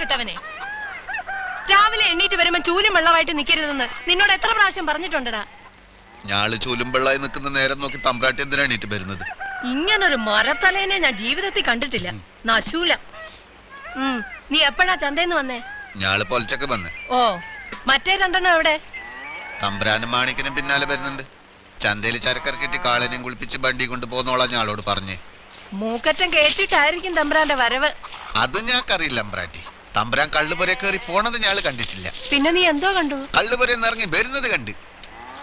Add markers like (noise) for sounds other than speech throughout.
കിട്ടവനെ. രാവിലെ എണ്ണീറ്റ് വരുമ്പോ ചൂലും വെള്ളമായിട്ട് നിക്കരുതെന്ന് നിന്നോട് എത്ര പ്രാവശ്യം പറഞ്ഞിട്ടുണ്ടടാ? ഞാൾ ചൂലും വെള്ളമായി നിൽക്കുന്ന നേരം നോക്കി തമ്പ്രാട്ടി എന്തിനാ എണീറ്റ് വരുന്നത്? ഇങ്ങനൊരു മരത്തലേനെ ഞാൻ ജീവിതത്തിൽ കണ്ടിട്ടില്ല. നശൂല. നീ എപ്പോഴാ ചന്തേന്ന് വന്നേ? ഞാൾ പൊലച്ചൊക്കെ വന്നേ. ഓ മറ്റേ രണ്ടെണ്ണം എവിടെ? തമ്പ്രാനും മാണിക്കനും പിന്നാലെ വരുന്നുണ്ട്. ചന്തയിൽ ചരക്കിറക്കിട്ട് കാളനെയും കുളിപ്പിച്ച് ബണ്ടി കൊണ്ട് പോന്നോളാം ഞാളോട് പറഞ്ഞേ. മൂക്കറ്റം കേട്ടിട്ടായിരിക്കും തമ്പ്രാന്റെ വരവ്. അത് ഞാക്കറിയില്ല അമ്പ്രാട്ടി തമ്പ്രാൻ കള്ളുപുര കയറി പോണത് ഞാൻ കണ്ടിട്ടില്ല. പിന്നെ നീ എന്തോ കണ്ടു? കള്ളുപുര ഇറങ്ങി വരുന്നത് കണ്ട്.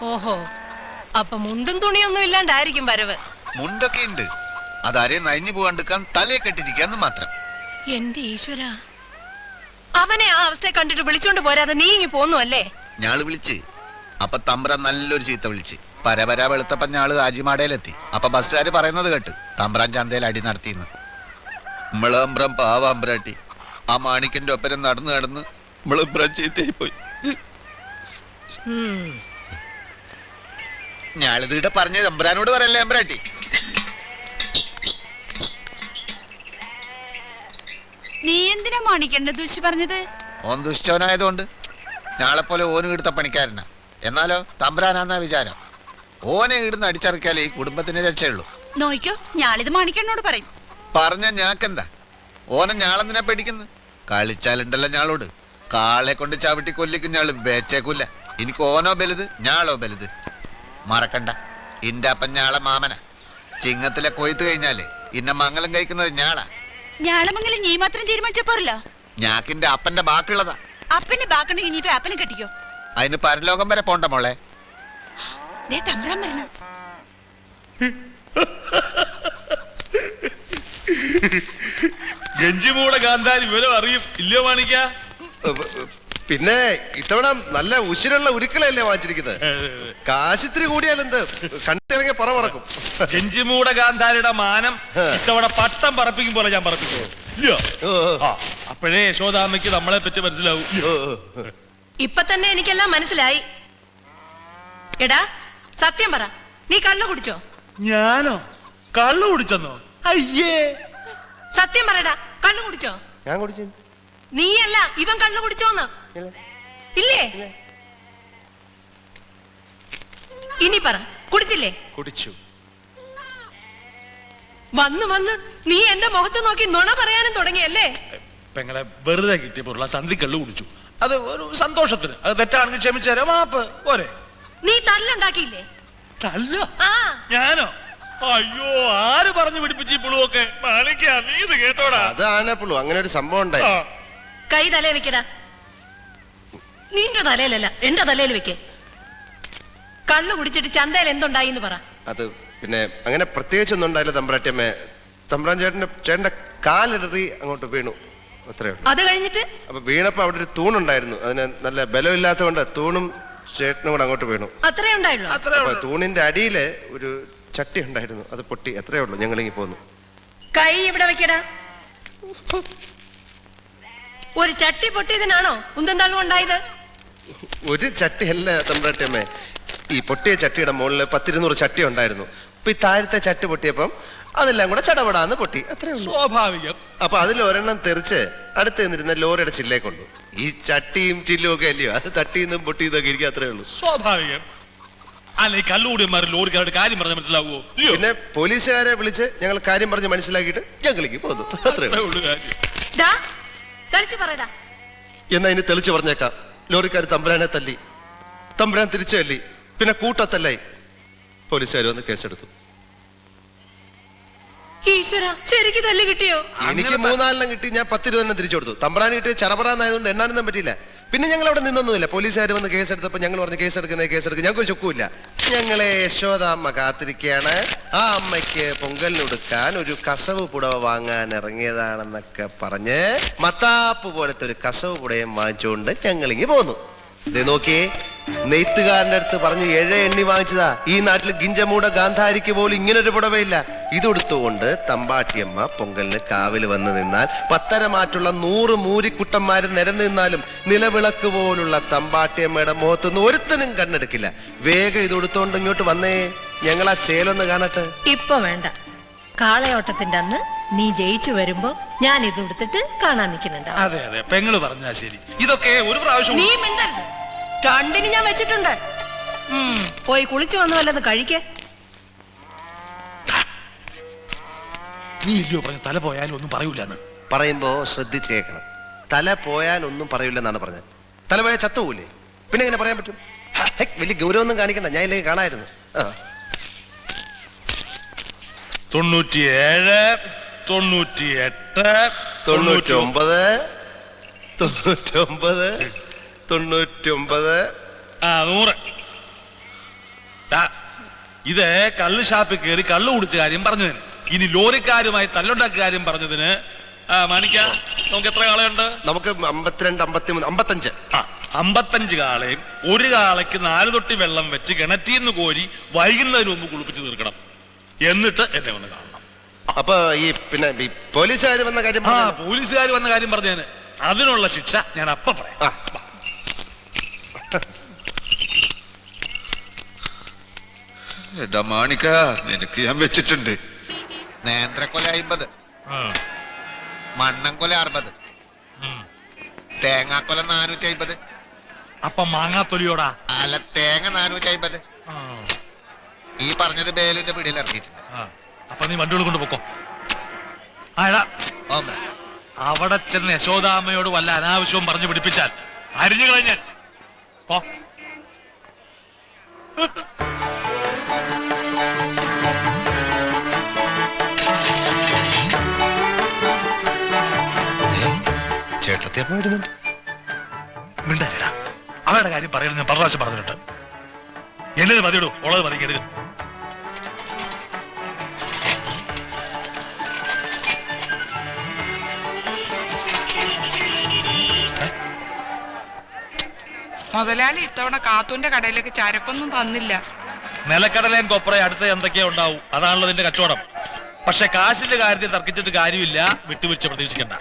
ഓഹോ അപ്പൊ മുണ്ടും തുണിയൊന്നും ഇല്ലാണ്ടായിരിക്കും വരവ്. മുണ്ടൊക്കെ ഉണ്ട് അതാരെയും നയഞ്ഞു പോകാണ്ടിരിക്കാൻ തലയെ കെട്ടിരിക്കാന്ന് മാത്രം. എന്റെ ഈശ്വര. അവനെ ആ അവസ്ഥയെ കണ്ടിട്ട് വിളിച്ചോണ്ട് പോരാതെ നീ ഇങ്ങി പോന്നു അല്ലേ? ഞാൾ വിളിച്ച്. അപ്പൊ തമ്പ്ര നല്ലൊരു ചീത്ത വിളിച്ച്. പരപര വെളുത്തപ്പ ഞാൾ ആജിമാടയിലെത്തി അപ്പൊ ബസ്സുകാര് പറയുന്നത് കേട്ട്. തമ്പ്രാൻ ചന്തയിൽ അടി നടത്തിന്ന്. നമ്മളമ്പ്രം പാവാമ്പ്രാട്ടി. ആ മാണിക്കന്റെ ഒപ്പരം നടന്നു നടന്ന് നമ്മൾ ചീത്തയായി പോയി ഞാളിതിട്ട് പറഞ്ഞ തമ്പ്രാനോട് പറയല്ലേ അമ്പ്രാട്ടി നീ എന്തിനാ മാണിക്കണ്ട ദൂഷി പറഞ്ഞത്? ഓൻ ദുഷ്ടവനായതുകൊണ്ട് ഞാളെ പോലെ ഓന് എടുത്ത പണിക്കാരനാ. എന്നാലോ തമ്പരാനാന്നാ വിചാരം. ഓനെ ഇടുന്ന് അടിച്ചറക്കിയാലേ ഈ കുടുംബത്തിന് രക്ഷയുള്ളൂ. നോയിക്കോ ഞാളിത് മാണിക്കണ്ണോട് പറയും. പറഞ്ഞ ഞാക്കെന്താ? ഓനെ ഞാളെന്തിനാ പേടിക്കുന്നു? കളിച്ചാലുണ്ടല്ലോ ഞാളോട് കാളെ കൊണ്ട് ചവിട്ടി കൊല്ലിക്കും ഞാൾ വേച്ചേക്കൂല എനിക്ക് ഓനോ ബലുത് ഞാളോ ബലുത്. മറക്കണ്ട. ഇന്റെ അപ്പൻ ഞാളെ മാമന. ചിങ്ങത്തിലെ കൊയ്ത്ത് കഴിഞ്ഞാൽ ഇന്ന മംഗലം കഴിക്കുന്നത് ഞാളാ. ഞാളമംഗലം നീ മാത്രം തീരുമാനിച്ച പോരല്ലോ ഞാക്കിന്റെ അപ്പന്റെ ബാക്കിയുള്ളതാ. അപ്പന്റെ നീ ഇനിയിപ്പോ അപ്പനെ കെട്ടിക്കോ. അതിന് പരലോകം വരെ പോണ്ട മോളെ. ദേ തമ്പ്രാൻ വരണ. (laughs) ഗഞ്ചിമൂട കാന്താരി വിവരം അറിയും. ഇല്ലയോ മാണിക്ക പിന്നെ ഇത്തവണ നല്ല ഉശിരുള്ള ഉരുക്കളല്ലേ വാങ്ങിച്ചിരിക്കുന്നത്? കാശിത്തിരി കൂടിയാലെന്ത്? കണ്ടിറങ്ങിയ പറ പറക്കും. ഗഞ്ചിമൂട കാന്താരിയുടെ മാനം ഇത്തവണ പട്ടം പറപ്പിക്കും പോലെ ഞാൻ പറപ്പിക്കും. ഇല്ലയോ? അപ്പോഴേ യശോദാമ്മയ്ക്ക് നമ്മളെ പറ്റി മനസ്സിലാവും. ഇപ്പൊ തന്നെ എനിക്കെല്ലാം മനസ്സിലായി. എടാ സത്യം പറ. നീ കള്ളു കുടിച്ചോ? ഞാനോ? കള്ളു കുടിച്ചെന്നോ? അയ്യേ. സത്യം പറയടാ കള്ളു കുടിച്ചോ? ഞാൻ കുടിച്ചു. നീയല്ല ഇവൻ കള്ളു കുടിച്ചോന്ന്. ഇല്ലേ. ഇനി പറ കുടിച്ചില്ലേ? കുടിച്ചു. വന്ന് വന്ന് നീ എന്റെ മുഖത്ത് നോക്കി നുണ പറയാനും തുടങ്ങിയല്ലേ? പെങ്ങളെ വെറുതെ കിട്ടിയപ്പോഴുള്ള സന്ധി കള്ളു കുടിച്ചു. അത് ഒരു സന്തോഷത്തിന്. അത് തെറ്റാണെങ്കിൽ ക്ഷമിച്ചു തരാം. മാപ്പ് പോരെ. നീ തല്ലുണ്ടാക്കിയില്ലേ? തല്ലോ? ആ. ഞാനോ? അയ്യോ ആര് പറഞ്ഞു പിടിപ്പിച്ചു ഈ പുളുവൊക്കെ? മാണിക്ക നീ ഇത് കേട്ടോടാ. അത് പുളു. അങ്ങനെ ഒരു സംഭവം ഉണ്ടായി. ആ. കൈ തലയിൽ വെക്കടാ. നിന്റെ തലയിലല്ല എന്റെ തലയിൽ വെക്കേ. കള്ളു കുടിച്ചിട്ട് ചന്തയിൽ എന്തുണ്ടായി എന്ന് പറ. അത് പിന്നെ അങ്ങനെ പ്രത്യേകിച്ച് ഒന്നും ഉണ്ടായില്ല തമ്പ്രാട്ടിയമ്മേ തമ്പ്രാൻ ചേട്ടന്റെ ചേട്ടന്റെ കാലിടറി അങ്ങോട്ട് വീണു. അത്രേ ഉള്ളൂ. അത് കഴിഞ്ഞിട്ട്? അപ്പൊ വീണപ്പോ അവിടെ ഒരു തൂണുണ്ടായിരുന്നു. അതിന് നല്ല ബലമില്ലാത്തതുകൊണ്ട് തൂണും ചേട്ടനും കൂടെ അങ്ങോട്ട് വീണു. അത്രേ ഉണ്ടായുള്ളൂ. അത്രേ അപ്പൊ ഉള്ളൂ. തൂണിന്റെ അടിയിൽ ഒരു ചട്ടി ഉണ്ടായിരുന്നു. അത് പൊട്ടി. എത്രയേ ഉള്ളൂ. ഞങ്ങളിങ്ങി പോന്നു. കൈ ഇവിടെ വെക്കടാ. ഒരു ചട്ടി പൊട്ടിയതിനാണോ ഉന്തന്താളം ഉണ്ടായത്? ഒരു ചട്ടിയല്ല തമ്പ്രാട്ടിയമ്മേ ഈ പൊട്ടിയ ചട്ടിയുടെ മുകളിൽ പത്തിരുന്നൂറ് ചട്ടി ഉണ്ടായിരുന്നു. അപ്പൊ ഈ താഴത്തെ ചട്ടി പൊട്ടിയപ്പം അതെല്ലാം കൂടെ ചടപടാന്ന് പൊട്ടി. അത്രേ ഉള്ളൂ. സ്വാഭാവികം. അപ്പൊ അതിൽ ഒരെണ്ണം തെറിച്ച് അടുത്ത് നിന്നിരുന്ന ലോറിയുടെ ചില്ലേ കൊണ്ടു. ഈ ചട്ടിയും ചില്ലും ഒക്കെ അല്ലയോ? അത് തട്ടിന്നും പൊട്ടിയതൊക്കെ ഇരിക്കും. അത്രേ ഉള്ളൂ. സ്വാഭാവികം. അല്ല ഈ മാറി ലോറിക്കാരുടെ കാര്യം പറഞ്ഞ മനസ്സിലാവുമോ ഇല്ലയോ പിന്നെ പോലീസുകാരെ വിളിച്ച് ഞങ്ങൾ കാര്യം പറഞ്ഞ് മനസ്സിലാക്കിയിട്ട് ഞങ്ങളിലേക്ക് പോന്നു അത്രേ അത്രേ ഉള്ളൂ. ഉള്ളൂ കാര്യം. ദാ, കളിച്ച് പറയടാ. എന്നാ ഇനി തെളിച്ചു പറഞ്ഞേക്കാം. ലോറിക്കാർ തമ്പുരാനെ തല്ലി തമ്പുരാൻ തിരിച്ചു തല്ലി പിന്നെ കൂട്ടത്തല്ലായി. പോലീസുകാർ വന്ന് കേസെടുത്തു. ഈശ്വര ശരിക്ക് തല്ല് കിട്ടിയോ? എനിക്ക് മൂന്നാലെണ്ണം കിട്ടി ഞാൻ പത്ത് രൂപ തന്നെ തിരിച്ചു കൊടുത്തു. തമ്പ്രാൻ കിട്ടിയ ചറപറാന്നായതുകൊണ്ട് എണ്ണാനൊന്നും പറ്റിയില്ല. പിന്നെ ഞങ്ങൾ അവിടെ നിന്നൊന്നുമില്ല. പോലീസുകാർ വന്ന് കേസെടുത്തപ്പോൾ ഞങ്ങൾ പറഞ്ഞു കേസെടുക്കുന്നത് കേസെടുക്കുക ഞങ്ങൾക്ക് ചൊക്കുമില്ല ഞങ്ങളെ യശോദാമ്മ കാത്തിരിക്കുകയാണ് ആ അമ്മയ്ക്ക് പൊങ്കലിനൊടുക്കാൻ ഒരു കസവ് പുടവ വാങ്ങാൻ ഇറങ്ങിയതാണെന്നൊക്കെ പറഞ്ഞ് മത്താപ്പ് പോലത്തെ ഒരു കസവ് പുടയും വാങ്ങിച്ചുകൊണ്ട് ഞങ്ങളിങ്ങി പോന്നു. നോക്കിയേ നെയ്ത്തുകാരന്റെ അടുത്ത് പറഞ്ഞ് ഏഴ് എണ്ണി വാങ്ങിച്ചതാ. ഈ നാട്ടിൽ ഗിഞ്ചമൂട ഗാന്ധാരിക്ക് പോലും ഇങ്ങനൊരു പുടവയില്ല. ഇതെടുത്തുകൊണ്ട് തമ്പാട്ടിയമ്മ പൊങ്കലിന് കാവിൽ വന്ന് നിന്നാൽ പത്തര മാറ്റുള്ള നൂറ് മൂരിക്കുട്ടന്മാർ നിരന്നു നിന്നാലും നിലവിളക്ക് പോലുള്ള തമ്പാട്ടിയമ്മയുടെ മുഖത്തുനിന്ന് ഒരുത്തനും കണ്ണെടുക്കില്ല. വേഗം ഇതെടുത്തുകൊണ്ട് ഇങ്ങോട്ട് വന്നേ. ഞങ്ങൾ ആ ചേലൊന്ന് കാണട്ടെ. ഇപ്പൊ വേണ്ട. കാളയോട്ടത്തിന്റെ അന്ന് നീ ജയിച്ചു വരുമ്പോ ഞാൻ ഇത് എടുത്തിട്ട് കാണാൻ നിൽക്കുന്നുണ്ട്. അതെ അതെ. പെങ്ങൾ പറഞ്ഞാ ശരി. ഇതൊക്കെ ഒരു പ്രാവശ്യം നീ മിണ്ടരുത്. രണ്ടിന് ഞാൻ വെച്ചിട്ടുണ്ട്. ഉം, പോയി കുളിച്ചു വന്നു വല്ലത് കഴിക്കേ. നീ ഇല്ലയോ പറഞ്ഞ തല പോയാലും ഒന്നും പറയൂലെന്ന്. പറയുമ്പോ ശ്രദ്ധിച്ച് കേൾക്കണം. തല പോയാൽ ഒന്നും പറയില്ലെന്നാണ് പറഞ്ഞത്. തല പോയാൽ ചത്തുപോലേ പിന്നെ എങ്ങനെ പറയാൻ പറ്റും? വലിയ വലിയ ഗൗരവമൊന്നും കാണിക്കണ്ട. ഞാൻ ഇല്ലെങ്കിൽ കാണായിരുന്നു. ആ. തൊണ്ണൂറ്റിയേഴ് തൊണ്ണൂറ്റിയെട്ട് തൊണ്ണൂറ്റൊമ്പത് തൊണ്ണൂറ്റി ഒമ്പത് ആ നൂറ്. ഇത് കള്ള് ഷാപ്പിൽ കയറി കള്ള് കുടിച്ച കാര്യം പറഞ്ഞതിന്. ഇനി ലോറിക്കാരുമായി തല്ലുണ്ടാക്കിയ കാര്യം പറഞ്ഞതിന് മാണിക്ക നമുക്ക് എത്ര കാളയുണ്ട്? നമുക്ക് അമ്പത്തിരണ്ട് അമ്പത്തി മൂന്ന് അമ്പത്തഞ്ച്. ആ അമ്പത്തഞ്ച് കാളയും ഒരു കാളയ്ക്ക് നാല് തൊട്ടി വെള്ളം വെച്ച് കിണറ്റിന്ന് കോരി വൈകുന്നതിന് മുമ്പ് കുളിപ്പിച്ച് തീർക്കണം. എന്നിട്ട് എന്നെ വന്ന് കാണണം അപ്പൊ ഈ പിന്നെ പോലീസുകാർ വന്ന കാര്യം ആ പറഞ്ഞല്ലോ. പോലീസുകാർ വന്ന കാര്യം പറഞ്ഞതിന് അതിനുള്ള ശിക്ഷ ഞാൻ അപ്പ പറയാം. ആ, എടാ മാണിക്ക നിനക്ക് ഞാൻ വെച്ചിട്ടുണ്ട്. നേന്ത്രക്കൊല അമ്പത് മണ്ണൻകൊല അറുപത്. തേങ്ങാക്കൊല നാനൂറ്റി അയിമ്പത് അപ്പൊ മാങ്ങാത്തൊലിയോടാ? അല്ല തേങ്ങ നാനൂറ്റി അയിമ്പത് ഈ പറഞ്ഞത് ബേലിന്റെ പിടിയിൽ ഇറങ്ങിയിട്ടുണ്ട്. അപ്പൊ നീ വണ്ടികൾ കൊണ്ട് പൊക്കോ. അവിടെ ചെന്ന് യശോദാമ്മയോട് വല്ല അനാവശ്യവും പറഞ്ഞു പിടിപ്പിച്ചാൽ അരിഞ്ഞു കളഞ്ഞാൽ പോ. ചേട്ടത്തെ അപ്പൊ വരുന്നുണ്ട് മിണ്ടാരിടാ അവരുടെ കാര്യം പറയണത് ഞാൻ പ്രാവശ്യം പറഞ്ഞിട്ടുണ്ട്. എന്നത് മതിയിടൂ. ഉള്ളത് പറയരുത് മുതലാളി ഇത്തവണ കാത്തുന്റെ കടയിലേക്ക് ചരക്കൊന്നും തന്നില്ല. നിലക്കടലേൻ കൊപ്രയും അടുത്ത എന്തൊക്കെയോ ഉണ്ടാവും. അതാണല്ലോ നിന്റെ കച്ചവടം. പക്ഷെ കാശിന്റെ കാര്യത്തിൽ തർക്കിച്ചിട്ട് കാര്യമില്ല. വിട്ടുവീഴ്ച പ്രതീക്ഷിക്കണ്ട.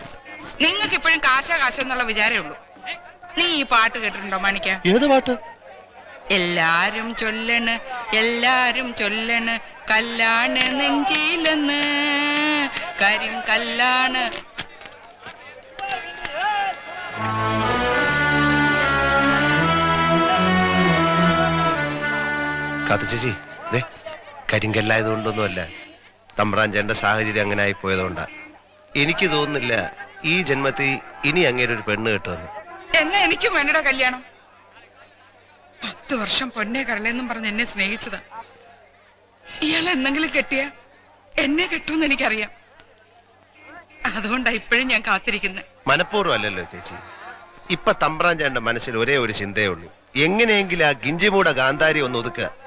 നിങ്ങൾക്ക് ഇപ്പോഴും കാശ കാശ എന്നുള്ള വിചാരമേ ഉള്ളൂ. നീ ഈ പാട്ട് കേട്ടിട്ടുണ്ടോ മണിക്ക ഏത് പാട്ട്? എല്ലാരും ചൊല്ലണ് എല്ലാരും ചൊല്ലണ്. കല്ലാണ് നെഞ്ചിലെന്ന്. കരിം കല്ലാണ് ചേച്ചി. ദേ കരിങ്കല്ലായതുകൊണ്ടൊന്നുമല്ല. തമ്പ്രാഞ്ചേന്റെ സാഹചര്യം അങ്ങനെ ആയി പോയതുകൊണ്ടാണ് എനിക്ക് തോന്നുന്നില്ല ഈ ജന്മത്തിൽ ഇനി അങ്ങേരെ ഒരു പെണ്ണ് കിട്ടുമെന്ന്. എന്നെ എനിക്കും വേണ്ടട കല്യാണം. പത്ത് വർഷം പൊന്നെ കരളെന്നും പറഞ്ഞ് എന്നെ സ്നേഹിച്ചതാ. ഇയാൾ എന്തെങ്കിലും കെട്ടിയ എന്നെ കെട്ടുമെന്ന് എനിക്കറിയാം. അതുകൊണ്ടാ ഇപ്പോഴും ഞാൻ കാത്തിരിക്കുന്നത് മനഃപൂർവം അല്ലല്ലോ ചേച്ചി. ഇപ്പൊ തമ്പ്രാഞ്ചേന്റെ മനസ്സിൽ ഒരേ ഒരു ചിന്തയേ ഉള്ളൂ. എങ്ങനെയെങ്കിലും ആ ഗിഞ്ചിമൂട ഗാന്ധാരി ഒന്ന് ഒതുക്കുക.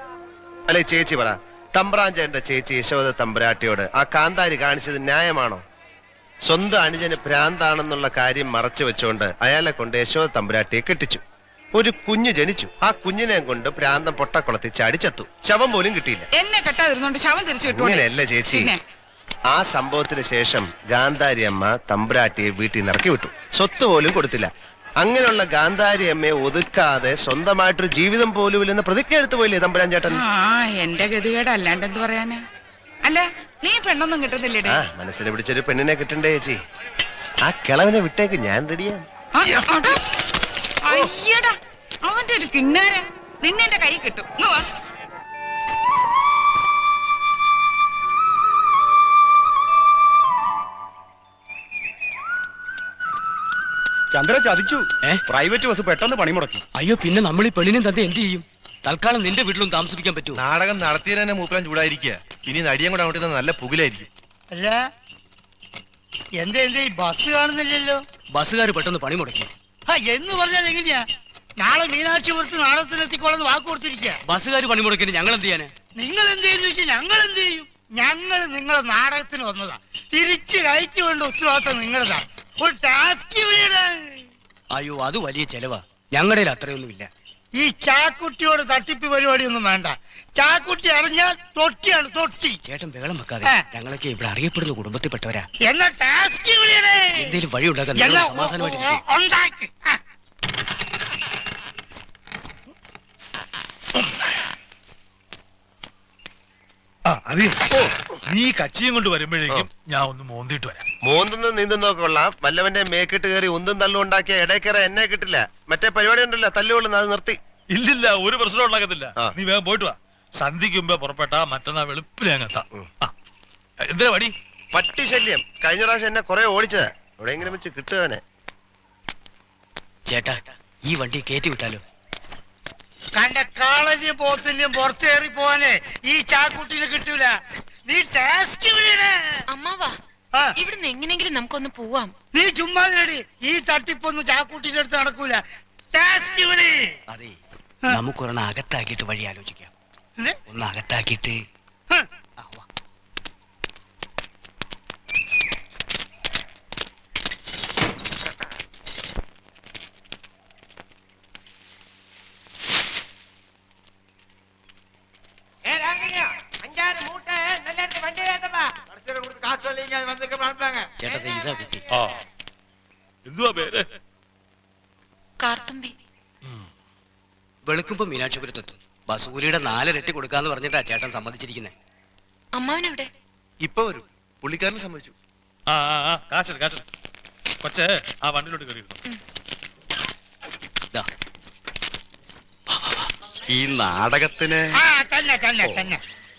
അല്ലെ ചേച്ചി പറ. തമ്പ്രാഞ്ചന്റെ ചേച്ചി യശോദ തമ്പ്രാട്ടിയോട് ആ കാന്താരി കാണിച്ചത് ന്യായമാണോ? സ്വന്തം അനുജന് ഭ്രാന്താണെന്നുള്ള കാര്യം മറച്ചു വെച്ചുകൊണ്ട് അയാളെ കൊണ്ട് യശോദ തമ്പുരാട്ടിയെ കെട്ടിച്ചു. ഒരു കുഞ്ഞു ജനിച്ചു. ആ കുഞ്ഞിനെ കൊണ്ട് ഭ്രാന്തം പൊട്ടക്കുളത്തിൽ ചാടിച്ചത്തു. ശവം പോലും കിട്ടിയില്ല. എന്നെ കെട്ടാതിരുന്നോണ്ട് ശവം തിരിച്ചു കിട്ടുമോ ചേച്ചി. പിന്നെ? ആ സംഭവത്തിന് ശേഷം ഗാന്ധാരി അമ്മ തമ്പുരാട്ടിയെ വീട്ടിൽ നിന്ന് ഇറക്കി വിട്ടു. സ്വത്ത് പോലും കൊടുത്തില്ല. അങ്ങനെയുള്ള ഗാന്ധാരി അമ്മയെ ഒതുക്കാതെ സ്വന്തമായിട്ടൊരു ജീവിതം പോലും ഇല്ലെന്ന് പ്രതിജ്ഞ എടുത്തു പോയില്ലേ തമ്പുരാൻ ചേട്ടൻ? ആ എന്റെ ഗതികേട് അല്ലാണ്ട് എന്ത് പറയാനാ? അല്ല നീ പെണ്ണൊന്നും കിട്ടുന്നില്ലേ ആ മനസ്സിനെ പിടിച്ചൊരു പെണ്ണിനെ കിട്ടണ്ടേ ചേച്ചി. ആ കിളവനെ വിട്ടേക്ക് ഞാൻ റെഡിയാണ് ആ, അവന്റെ ഒരു കിന്നാര നിന്നെ എന്റെ കൈ കിട്ടും. ഇങ്ങ് വാ. ചന്ദ്ര ചതിച്ചു. പ്രൈവറ്റ് ബസ് പെട്ടെന്ന് പണി മുടക്കി അയ്യോ പിന്നെ നമ്മൾ ഈ പെണ്ണിനെ തന്നെ എന്ത് ചെയ്യും? തൽക്കാലം നിന്റെ വീട്ടിലും താമസിപ്പിക്കാൻ പറ്റുമോ നാടകം നടത്തിയതിന് തന്നെ മൂപ്പരാൻ ചൂടായിരിക്കുക. ഇനി നടിയും കൂടെ അങ്ങോട്ട് നല്ല പുകിലായിരിക്കും. അല്ല എന്തേ എന്റെ ഈ ബസ് കാണുന്നില്ലല്ലോ? ബസ്സുകാർ പെട്ടെന്ന് പണി മുടക്കി ആ എന്ന് പറഞ്ഞാൽ എങ്ങനെയാ? നാളെ മീനാക്ഷിപുരത്ത് നാടകത്തിനെത്തിക്കോളെന്ന് വാക്ക് കൊടുത്തിരിക്കുക ബസ്സുകാർ പണി മുടക്കിന് ഞങ്ങൾ എന്ത് ചെയ്യാന് നിങ്ങൾ എന്ത് ചെയ്യുന്നു വെച്ചാൽ ഞങ്ങൾ എന്ത് ചെയ്യും ഞങ്ങൾ നിങ്ങളെ നാടകത്തിന് വന്നതാ. തിരിച്ചു കയറ്റി വേണ്ട ഉത്തരവാദിത്തം നിങ്ങളതാ. ഒരു ടാസ്ക് അയ്യോ അത് വലിയ ചെലവാ. ഞങ്ങളുടെ അത്രയൊന്നുമില്ല. ഈ ചാക്കുട്ടിയോട് തട്ടിപ്പ് പരിപാടിയൊന്നും വേണ്ട. ചാക്കുട്ടി അറിഞ്ഞാൽ തൊട്ടിയാണ് തൊട്ടി. ചേട്ടൻ വേളം വെക്കാതെ. ഞങ്ങളൊക്കെ ഇവിടെ അറിയപ്പെടുന്ന കുടുംബത്തിൽപ്പെട്ടവരാ. എന്നാ ടാസ്ക് എന്തേലും വഴി ഉണ്ടാക്കാൻ സമാധാനമായിട്ട് ആ. അത്. നീ കച്ചിയും കൊണ്ട് വരുമ്പോഴേക്കും ഞാൻ ഒന്ന് മോന്തിട്ട് വരാം. മൂന്നെന്ന് നീന്തുന്നൊക്കെ കൊള്ളാം. വല്ലവന്റെ മേക്കിട്ട് കയറി ഉന്തും തള്ളും ഉണ്ടാക്കിയ ഇടയ്ക്കറ എന്നെ കിട്ടില്ല. മറ്റേ പരിപാടി ഉണ്ടല്ലോ തല്ലുകൊള്ളുന്ന അത് നിർത്തി. ഇല്ലില്ല ഒരു പ്രശ്നം ഉണ്ടാക്കത്തില്ല. ആ. നീ വേഗം പോയിട്ട് വാ. സന്ധിക്ക് മുമ്പേ പുറപ്പെട്ടാ മറ്റന്നാ വെളുപ്പിനെ അങ്ങെത്താം ആ. എന്താ വടി? പട്ടി ശല്യം കഴിഞ്ഞ പ്രാവശ്യം എന്നെ കുറെ ഓടിച്ചതാ. എവിടെയെങ്കിലും വെച്ച് കിട്ടുവാനെ ചേട്ടാ ഈ വണ്ടി കയറ്റി വിട്ടാലോ? കണ്ട കാളഞ്ഞും പോത്തിന്റെയും പുറത്തേറി പോവാനേ ഈ ചാക്കുട്ടിന് കിട്ടൂല. നീ ടാസ്ക് അമ്മാവാ ആ. ഇവിടുന്ന് എങ്ങനെങ്കിലും നമുക്കൊന്ന് പോവാം. നീ ചുമ്മാ നേടി ഈ തട്ടിപ്പൊന്നും ചാക്കുട്ടിന്റെ അടുത്ത് നടക്കൂല. ടാസ്ക് വിളി അതെ നമുക്കൊരെണ്ണം അകത്താക്കിയിട്ട് വഴി ആലോചിക്കാം? ഒന്ന് അകത്താക്കിയിട്ട് ഹ്. ആ, വാ. ചേട്ടാ ദേ ഇതാ കുട്ടി ആ എന്തുവാ പേര്? കാർത്തുമ്പി. വെളുക്കുമ്പോ മീനാക്ഷിപുരത്തെത്തും. ബസൂരിയുടെ നാലിരട്ടി കൊടുക്കാന്ന് പറഞ്ഞിട്ടാ ചേട്ടൻ സമ്മതിച്ചിരിക്കുന്നത് അമ്മാവനെവിടെ? ഇപ്പൊ വരും. പുള്ളിക്കാരനെ സമ്മതിച്ചു. ആ ആ ആ. കാച്ചൽ കൊച്ചേ ആ വണ്ടിയിലോട്ട് കയറിയിരുന്നു ദാ. ഈ നാടകത്തിന് ആ തന്നെ തന്നെ തന്നെ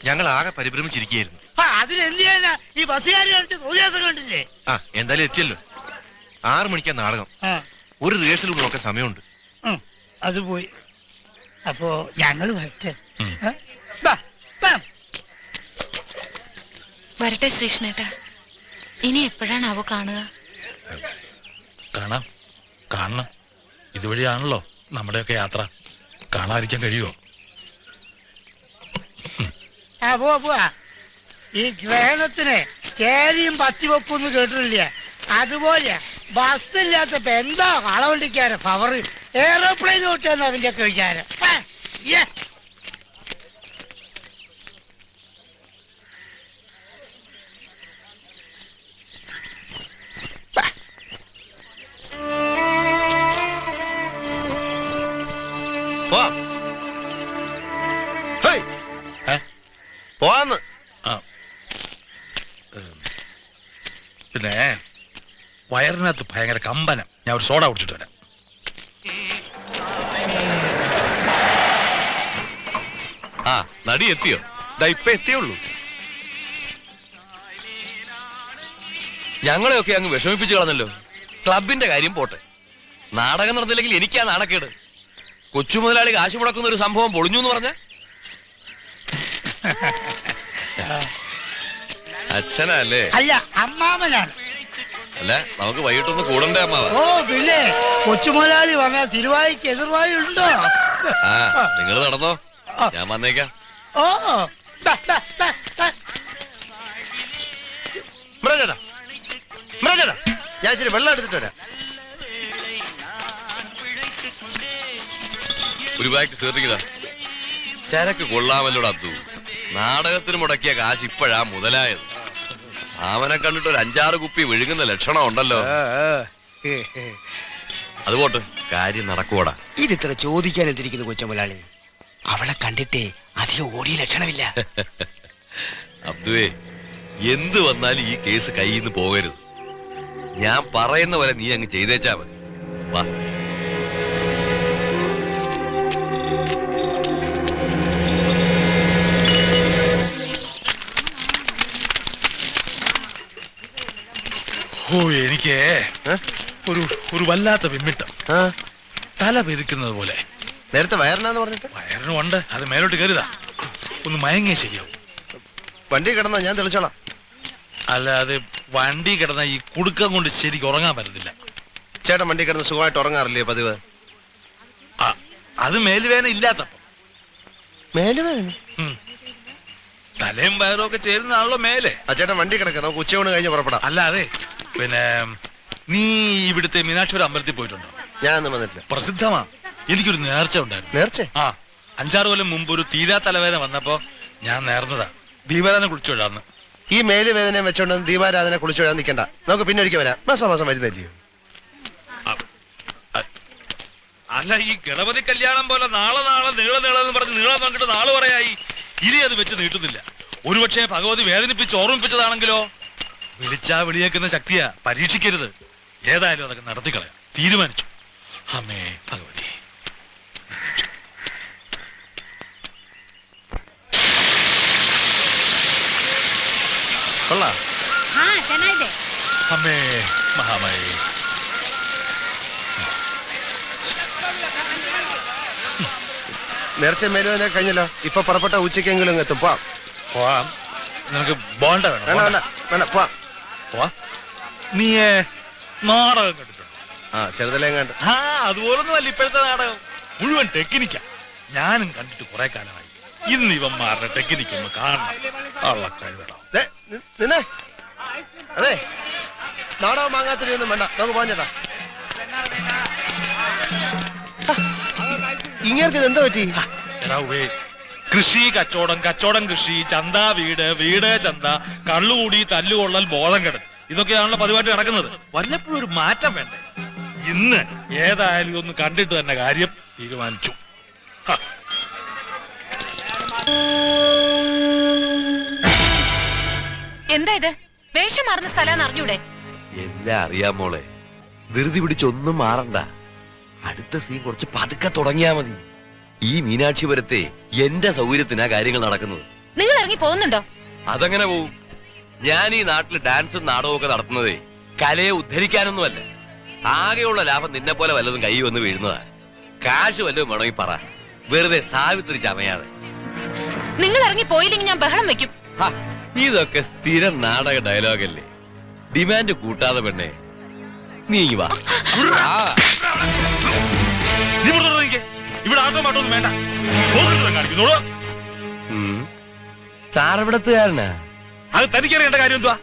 ഞങ്ങൾ ആകെ പരിഭ്രമിച്ചിരിക്കുകയായിരുന്നു. ആ അതിനെന്ത് ചെയ്യാനാ? ഈ ബസ്സുകാർ കാണിച്ച തോന്നിയാസം കണ്ടില്ലേ? ആ എന്തായാലും എത്തിയല്ലോ. ആറു മണിക്കാ നാടകം. ഒരു റിഹേഴ്സൽ കൂടെ ഒക്കെ സമയമുണ്ട് അത് പോയി. അപ്പോ ഞങ്ങൾ വരട്ടെ. വരട്ടെ ശ്രീഷ്ണേട്ട ഇനി എപ്പോഴാണ് അവ കാണുക? കാണാം. കാണണം. ഇതുവഴിയാണല്ലോ നമ്മുടെയൊക്കെ യാത്ര. കാണാതിരിക്കാൻ കഴിയുമോ? ആ ഈ ഗ്രഹണത്തിന് ചേരിയും പത്തിവെപ്പൊന്ന് കേട്ടിട്ടില്ല. അതുപോലെ ബസ് ഇല്ലാത്തപ്പോ എന്താ കളവണ്ടിക്കാരെ പവർ എയറോപ്ലെയിൻ ഓട്ടാന്ന് അതിന്റെ ഒക്കെ വിചാരം വയറിനകത്ത് ഭയങ്കര കമ്പനം. ഞാൻ ഒരു സോഡ കുടിച്ചിട്ട് വരാം. ആ നടി എത്തിയോ? ദാ ഇപ്പൊ എത്തിയുള്ളൂ. ഞങ്ങളെയൊക്കെ അങ്ങ് വിഷമിപ്പിച്ചു കളഞ്ഞല്ലോ. ക്ലബിന്റെ കാര്യം പോട്ടെ. നാടകം നടന്നില്ലെങ്കിൽ എനിക്കാ നാണക്കേട്. കൊച്ചു മുതലാളി കാശ് മുടക്കുന്ന ഒരു സംഭവം പൊളിഞ്ഞു എന്ന് പറഞ്ഞ? (laughs) അച്ഛനല്ലേ അല്ല അമ്മാമനാണ്. അല്ല നമുക്ക് വൈകിട്ടൊന്ന് കൂടണ്ടേ അമ്മാവ? ഓ പിന്നെ കൊച്ചുമുതലാളി പറഞ്ഞ തിരുവായിക്ക് എതിർവായി ഉണ്ടോ? ആ നിങ്ങൾ നടന്നോ. ഞാൻ വന്നേക്കാം. ഓ. മൃഗേട്ടാ മൃഗേട്ടാ ഞാൻ ഇച്ചിരി വെള്ളം എടുത്തിട്ട് വരാം. ഒരു ബാഗ് ശ്രദ്ധിക്കുക ചരക്ക് കൊള്ളാമല്ലോട് അബ്ദു. നാടകത്തിന് മുടക്കിയ കാശ് ഇപ്പോഴാ മുതലായത്. അവനെ കണ്ടിട്ട് ഒരു അഞ്ചാറ് കുപ്പി വിഴുങ്ങുന്ന ലക്ഷണം ഉണ്ടല്ലോ. അത് പോട്ട് കാര്യം നടക്കൂടാ ഇതിത്ര ചോദിക്കാൻ എന്തിരിക്കുന്നു കൊച്ചമുലാളി? അവളെ കണ്ടിട്ടേ അധികം ഓടിയ ലക്ഷണമില്ല. അബ്ദുവേ എന്ത് വന്നാലും ഈ കേസ് കയ്യിൽ നിന്ന് പോകരുത്. ഞാൻ പറയുന്ന പോലെ നീ അങ്ങ് ചെയ്തേച്ചാ മതി. വാ. ഓ എനിക്ക് ഒരു ഒരു വല്ലാത്ത വിമ്മിട്ടം. തല പെരുക്കുന്നത് പോലെ. നേരത്തെ വയറിനാന്ന് പറഞ്ഞിട്ട്? വയറിനും ഉണ്ട്. അത് മേലോട്ട് കരുതാ ഒന്ന് മയങ്ങിയ ശരിയാവും. വണ്ടി കിടന്നോ? ഞാൻ തെളിച്ചോളാം. അല്ല അത് വണ്ടി കിടന്ന ഈ കുടുക്കം കൊണ്ട് ശരിക്കും ഉറങ്ങാൻ പറ്റത്തില്ല. ചേട്ടൻ വണ്ടി കിടന്ന് സുഖമായിട്ട് ഉറങ്ങാറില്ലേ പതിവ്? അത് മേലുവേന ഇല്ലാത്തപ്പം. മേലുവേദന ഉം. തലയും വയറും ഒക്കെ ചേരുന്നതാണല്ലോ മേലെ. ആ ചേട്ടൻ വണ്ടി കിടക്കാം. നമുക്ക് ഉച്ചയൂണ് കഴിഞ്ഞ് പുറപ്പെടാം. അല്ലാതെ പിന്നെ നീ ഇവിടുത്തെ മീനാക്ഷി അമ്പലത്തിൽ പോയിട്ടുണ്ടോ? ഞാനൊന്നും വന്നിട്ടില്ല. പ്രസിദ്ധമാ. എനിക്കൊരു നേർച്ച ഉണ്ടായിരുന്നു. നേർച്ച? ആ അഞ്ചാറ് കൊല്ലം മുമ്പ് ഒരു തീരാ തലവേദന വന്നപ്പോ ഞാൻ നേർന്നതാ. ദീപാരാധന കുളിച്ചോഴാന്ന്. ഈ മേലുവേദന വെച്ചോണ്ട് ദീപാരാധന കുളിച്ചോഴാൻ നിൽക്കണ്ട നമുക്ക് പിന്നെ ഒരിക്കൽ വരാം. മാസം മാസം വരുന്നില്ലയോ അല്ല ഈ ഗണപതി കല്യാണം പോലെ നാളെ നാളെ നീള നീളം എന്ന് പറഞ്ഞ് നീളം പങ്കിട്ട് നാൾ പറയായി. ഇനി അത് വെച്ച് നീട്ടുന്നില്ല. ഒരുപക്ഷെ ഭഗവതി വേദനിപ്പിച്ച് ഓർമ്മിപ്പിച്ചതാണെങ്കിലോ? വിളിച്ചാ വിളിയേക്കുന്ന ശക്തിയാ പരീക്ഷിക്കരുത്. ഏതായാലും അതൊക്കെ നടത്തിക്കളയാം. തീരുമാനിച്ചു. അമ്മേ ഭഗവതി. കൊള്ളാം. അമ്മേ മഹാമായി. നേർച്ച മേലുവനെ കഴിഞ്ഞല്ലോ. ഇപ്പൊ പുറപ്പെട്ട ഉച്ചക്കെങ്കിലും എത്തും. പോവാം. പോവാം. നിനക്ക് ബോണ്ട വേണം. വേണ്ട വേണ്ട വേണ്ട പോവാം. പോവാം. നീ ഏ, നാടകം കണ്ടിട്ടുണ്ട്? ആ ചെറുതലേങ്ങാണ്ട് ആ അതുപോലൊന്നും അല്ല ഇപ്പോഴത്തെ നാടകം. മുഴുവൻ ടെക്നിക്കാ. ഞാനും കണ്ടിട്ട് കുറെ കാലമായി. ഇന്ന് ഇവന്മാരുടെ ടെക്നിക്ക് ഒന്ന് കാണണം. ഉള്ള കഴിവണം ദേ, നി- നിന്നെ. അതെ. നാടകം വാങ്ങാത്തൊന്നും വേണ്ട. നമുക്ക് പോകാൻ ചേട്ടാ. ഇങ്ങനെ എന്താ പറ്റി? എടാ ഉവേ കൃഷി കച്ചവടം കച്ചവടം കൃഷി ചന്ത വീട് വീട് ചന്ത കള്ളുകൂടി തല്ലുകൊള്ളൽ ബോധം കെടൽ. ഇതൊക്കെയാണല്ലോ പതിവായിട്ട് നടക്കുന്നത്. വല്ലപ്പോഴും ഒരു മാറ്റം വേണ്ടേ? ഇന്ന് ഏതായാലും ഒന്ന് കണ്ടിട്ട് തന്നെ കാര്യം തീരുമാനിച്ചു. എന്താ ഇത്? വേഷം മാറുന്ന സ്ഥലം അറിഞ്ഞൂടെ? എല്ലാം അറിയാം മോളെ. ധൃതി പിടിച്ചൊന്നും മാറണ്ട. അടുത്ത സീൻ കുറച്ച് പതുക്കെ തുടങ്ങിയാ മതി. ഈ മീനാക്ഷിപുരത്തെ എന്റെ സൗകര്യത്തിനാ കാര്യങ്ങൾ നടക്കുന്നത്. നിങ്ങൾ ഇറങ്ങി പോകുന്നുണ്ടോ? അതങ്ങനെ പോവും? ഞാൻ ഈ നാട്ടിൽ ഡാൻസും നാടകവും ഒക്കെ നടത്തുന്നതേ കലയെ ഉദ്ധരിക്കാനൊന്നുമല്ല. ആകെയുള്ള ലാഭം നിന്നെ പോലെ വല്ലതും കൈ വന്ന് വീഴുന്നതാ. കാശ് വല്ലതും വേണമെങ്കിൽ പറ. വെറുതെ സാവിത്രി ചമയാതെ. നിങ്ങൾ ഇറങ്ങി പോയില്ലെങ്കിൽ ഞാൻ ബഹളം വെക്കും. ഇതൊക്കെ സ്ഥിരം നാടക ഡയലോഗല്ലേ. ഡിമാൻഡ് കൂട്ടാതെ പെണ്ണേ. നീ വാ. ഇവിടെ ആട്ടോ മാട്ടോ ഒന്നും വേണ്ട പോകരുത് കാണിക്കുന്നോളൂ ഉം. സാറവിടത്തുകാരനാ അത് തനിക്കറിയേണ്ട കാര്യം എന്തുവാ.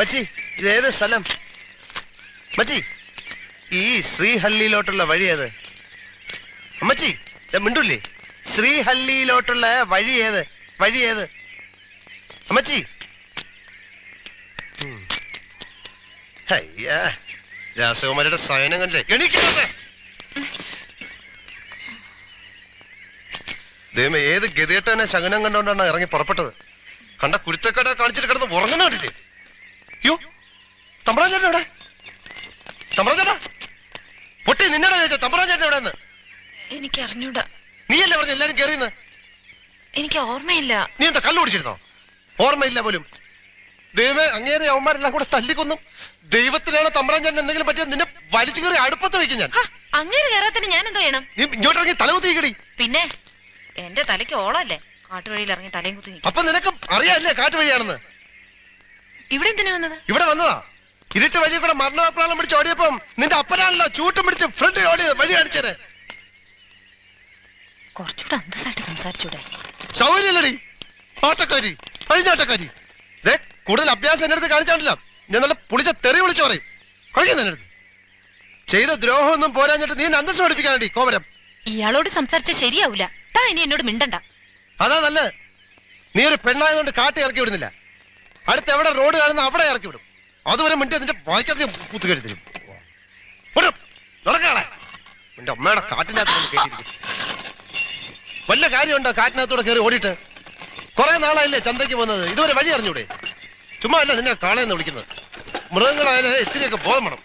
മച്ചി ഇതേത് സ്ഥലം? മച്ചി ഈ ശ്രീഹള്ളിയിലോട്ടുള്ള വഴി ഏത്? അമ്മച്ചി മിണ്ടൂല്ലേ? ശ്രീഹള്ളിയിലോട്ടുള്ള വഴി ഏത്? വഴി ഏത്? അമ്മച്ചി രാസകുമാരിയുടെ സയനം കണ്ടില്ലേ? എണീക്കരുത്. ദൈവം ഏത് ഗതികെട്ടനെ ശകനം കണ്ടോണ്ടാണ് ഇറങ്ങി പുറപ്പെട്ടത്? കണ്ട കുരുത്തക്കട കാണിച്ചിട്ട് കിടന്ന് ഉറങ്ങുന്ന കണ്ടില്ലേ? യോ തമ്പ്രാൻ ചേട്ടൻ എവിടെ? തമ്പ്രാൻ ചേട്ടാ പൊട്ടി നിന്നോട് ചോദിച്ച തമ്പ്രാൻ ചേട്ടൻ എവിടെ നിന്ന് എനിക്ക് അറിഞ്ഞൂടാ നീയല്ലേ പറഞ്ഞു എല്ലാരും കയറിയെന്ന് എനിക്ക് ഓർമ്മയില്ല. നീ എന്താ കല്ല് കുടിച്ചിരുന്നോ? ഓർമ്മയില്ല പോലും. ദൈവമേ അങ്ങേറെ അവന്മാരെല്ലാം കൂടെ തല്ലിക്കൊന്നും ദൈവത്തിലാണ് തമ്പ്രാൻ ചേട്ടൻ എന്തെങ്കിലും പറ്റിയത്? നിന്നെ വലിച്ചു കയറി അടുപ്പത്ത് വെക്കും ഞാൻ. അങ്ങനെ കയറാത്തിന് ഞാൻ എന്തോ ചെയ്യണം? നീ ഇങ്ങോട്ടിറങ്ങി തലകുത്തിക്കടി പിന്നെ എന്റെ തലയ്ക്ക് ഓളല്ലേ? കാട്ടുവഴിയിൽ ഇറങ്ങി തലയും കുത്തി അപ്പൊ നിനക്ക് അറിയാല്ലേ കാറ്റ് വഴിയാണെന്ന് ഇവിടെ എന്തിനാ വന്നത്? ഇവിടെ വന്നതാ. ഇരുട്ട് വഴി കൂടെ മരണപ്രാളം പിടിച്ച് ഓടിയപ്പം നിന്റെ അപ്പനാണല്ലോ ചൂട്ടും പിടിച്ച് ഫ്രണ്ട് ഓടിയത് വഴി കാണിച്ചത്. കുറച്ചുകൂടെ അന്തസ്സായിട്ട് സംസാരിച്ചൂടെ? സൗകര്യല്ലടി ഓട്ടക്കാരി കഴിഞ്ഞ ഓട്ടക്കാരി ദേ കൂടുതൽ അഭ്യാസം എന്റെ അടുത്ത് കാണിച്ചോണ്ടില്ല. ഞാൻ നല്ല പുളിച്ച തെറി വിളിച്ചു പറയും. കഴിക്കുന്ന എന്റെ അടുത്ത്. ചെയ്ത ദ്രോഹമൊന്നും പോരാഞ്ഞിട്ട് നീ അന്തസ് പഠിപ്പിക്കാനടി കോമരം ഇയാളോട് സംസാരിച്ച ശരിയാവൂല. താ ഇനി എന്നോട് മിണ്ടണ്ട. അതാ നല്ലത്. നീ ഒരു പെണ്ണായതുകൊണ്ട് കാട്ടി ഇറക്കി വിടുന്നില്ല. അടുത്ത് എവിടെ റോഡ് കാണുന്ന അവിടെ ഇറക്കി വിടും. അതുവരെ മിണ്ടി അതിന്റെ വായിക്കത്തി കുത്തു കയറി തരും നിന്റെ അമ്മയുടെ കാറ്റിനകത്ത് കയറ്റിയിരിക്കും വല്ല കാര്യമുണ്ടോ കാറ്റിനകത്തൂടെ കയറി ഓടിയിട്ട്? കുറെ നാളായില്ലേ ചന്തയ്ക്ക് പോകുന്നത്. ഇതുവരെ വഴി അറിഞ്ഞൂടെ? ചുമ്മാ അല്ല നിന്നെ കാളയെന്ന് വിളിക്കുന്നത്. മൃഗങ്ങളായാലും ഇത്തിരിയൊക്കെ ബോധം വേണം.